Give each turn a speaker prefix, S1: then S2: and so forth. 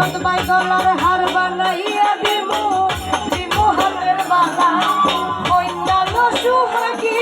S1: সৈকত by গলার হার বানাইয়া দিমু দিমু হাতের বালা অন্যান্য সুহাগী